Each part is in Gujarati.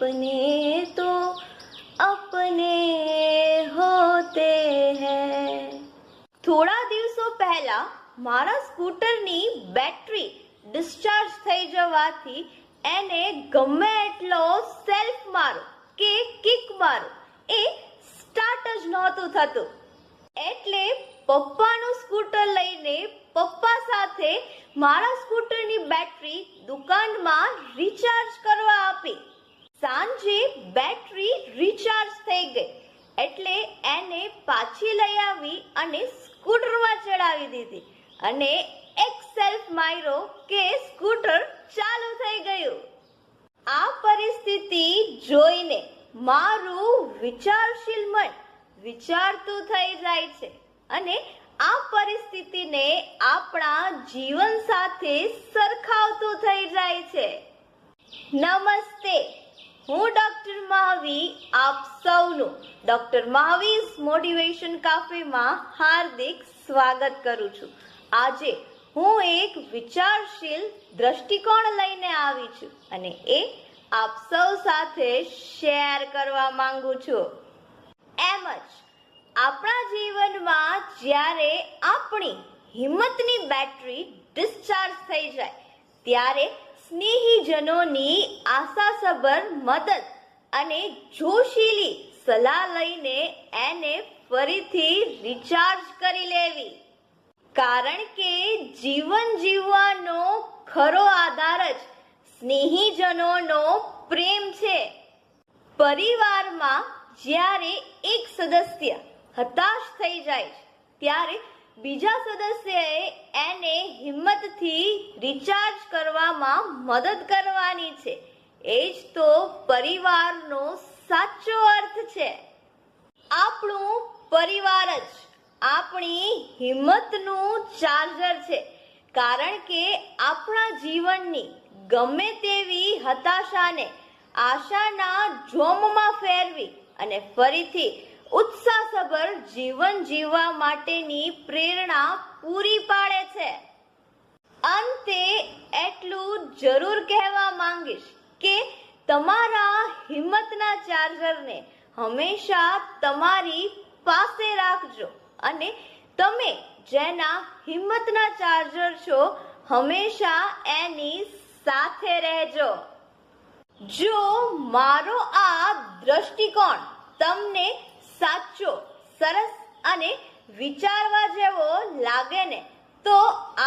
अपने तो अपने होते हैं। થોડા દિવસો પહેલા મારા સ્કૂટરની બેટરી ડિસ્ચાર્જ થઈ જવાથી એને ગમે એટલો સેલ્ફ મારો કે કિક મારો, એ સ્ટાર્ટ જ નહોતું થતું. એટલે પપ્પાનું સ્કૂટર લઈને પપ્પા સાથે મારા સ્કૂટરની બેટરી દુકાનમાં રિચાર્જ કરવા આપી. સાંજે બેટરી રિચાર્જ થઈ ગઈ એટલે એને પાછી લઈ આવી અને સ્કૂટરમાં ચડાવી દીધી અને એક સેલ્ફ માર્યો કે સ્કૂટર ચાલુ થઈ ગયું. આ પરિસ્થિતિ જોઈને મારું વિચારશીલ મન વિચારતું થઈ જાય છે અને આ પરિસ્થિતિને આપણા જીવન સાથે સરખાવતું થઈ જાય છે. નમસ્તે. મહાવી આપ સૌનું ડોક્ટર મહાવીસ મોટિવેશન કાફેમાં હાર્દિક સ્વાગત કરું છું. આજે હું એક વિચારશીલ દ્રષ્ટિકોણ લઈને આવી છું અને એ આપ સૌ સાથે શેર કરવા માંગુ છું. એમ જ આપણા જીવનમાં જ્યારે આપણી હિંમતની બેટરી ડિસ્ચાર્જ થઈ જાય, ત્યારે સ્નેહીજનોની આશાસભર મદદ અને જોશીલી સલાહ લઈને એને ફરીથી રિચાર્જ કરી લેવી. કારણ કે જીવન જીવવાનો ખરો આધાર જ સ્નેહીજનોનો પ્રેમ છે. પરિવારમાં જ્યારે એક સદસ્ય હતાશ થઈ જાય ત્યારે બીજા સદસ્યએ એને હિંમતથી રિચાર્જ કરવામાં મદદ કરવાની છે. એ જ તો પરિવારનો સાચો અર્થ છે. આપણું પરિવાર જ આપણી હિંમતનું ચાર્જર છે. કારણ કે આપણા જીવનની ગમે તેવી હતાશાને આશાના જોમમાં ફેરવી અને ફરીથી ઉત્સાહસભર જીવન જીવવા માટેની પ્રેરણા પૂરી પાડે છે. અંતે એટલું જરૂર કહેવા માંગીશ કે તમારા હિંમતના ચાર્જરને હંમેશા તમારી પાસે રાખજો અને તમે જેના હિંમતના ચાર્જર છો હંમેશા એની સાથે રહેજો. જો મારો આ દ્રષ્ટિકોણ તમને સાચો, સરસ અને વિચારવા જેવો લાગે ને, તો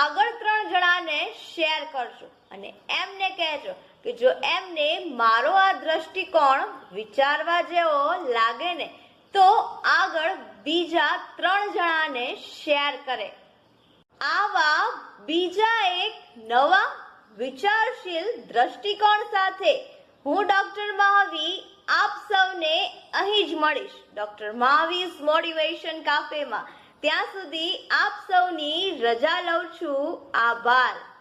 આગળ ત્રણ જણાને શેર કરજો અને એમને કહેજો કે જો એમને મારો આ દ્રષ્ટિકોણ વિચારવા જેવો લાગે ને, તો આગળ બીજા ત્રણ જણાને શેર કરે. આવા બીજા એક નવા વિચારશીલ દ્રષ્ટિકોણ સાથે હું ડોક્ટર મહાવી આપ સૌને અહીં જ મળીશ. ડોક્ટર મહાવીસ મોટિવેશન કાફેમાં. ત્યાં સુધી આપ સૌની રજા લઉં છું. આભાર.